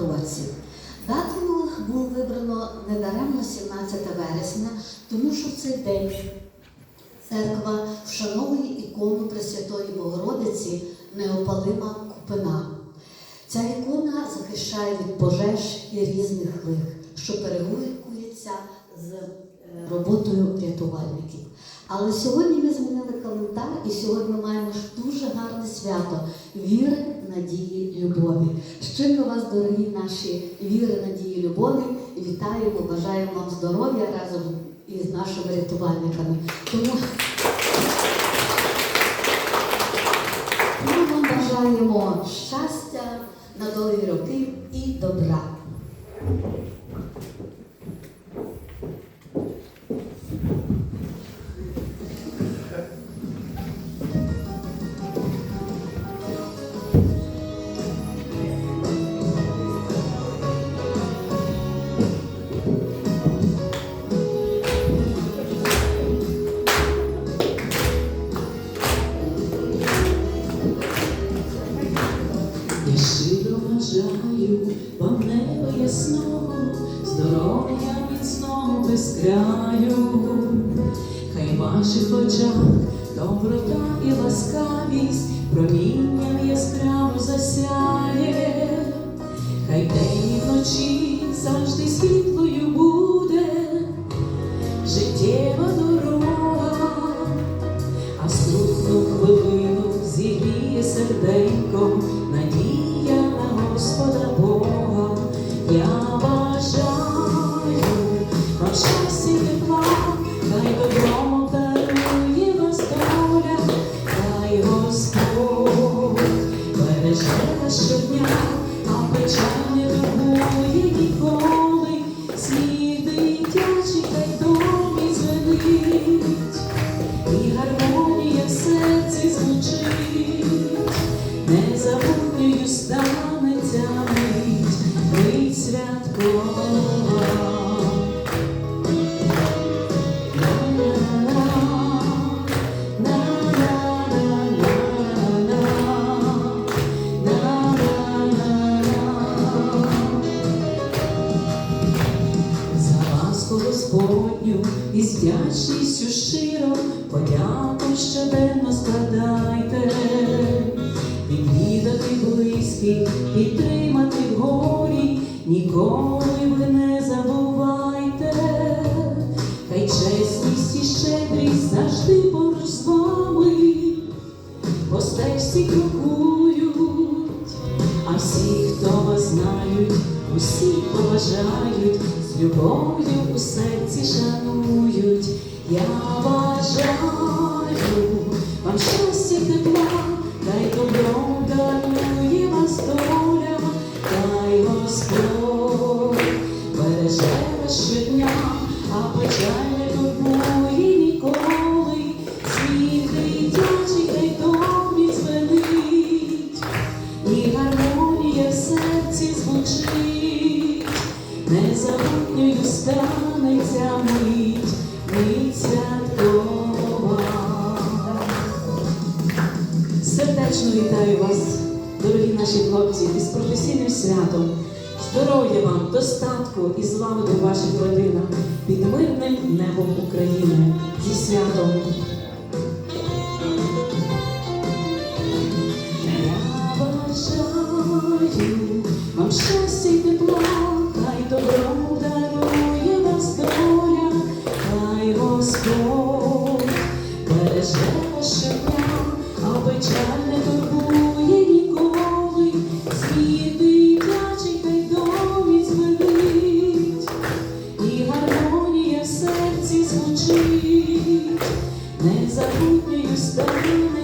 році. Датою було вибрано недаремно 17 вересня, тому що в цей день церква вшановує ікону Пресвятої Богородиці Неопалима Купина. Ця ікона захищає від пожеж і різних лих, що перегукується з е, роботою рятувальників. Але сьогодні ми змінили календар, і сьогодні ми маємо дуже гарне свято віри, ми вас, дорогі наші віри, надії, любові, вітаємо, бажаємо вам здоров'я разом із нашими рятувальниками. Тому ми вам бажаємо щастя на довгі роки і добра. Ясного, здоров'я міцного без краю, хай в ваших очах доброта і ласкавість промінням яскраво засяє, хай день і вночі завжди світлою буде. Життєва дорога а ступну хвилину зігріє серденько, щодня, а печаль не турбує ніколи, сміх дитячий та й домі звенить і гармонія в серці звучить, незабутньою станеться мить, мить святкова. Господню і з вдячністю щиро подяку щоденно складайте, відвідати близьких, підтримати в горі, ніколи ви не забувайте, хай чесність і щедрість завжди поруч з вами, по стежці крокують, а всі, хто вас знають, усі поважають, любов'ю у серці шанують. Я бажаю вам щастя, тепла, дай добром дарує вас доля, дай Господь береже вас щодня, а печаль незабутньою станеться мить, мить святкова. Сердечно вітаю вас, дорогі наші хлопці, із професійним святом. Здоров'я вам, достатку і злагоди в ваших родинах під мирним небом України зі святом. Станеться мить.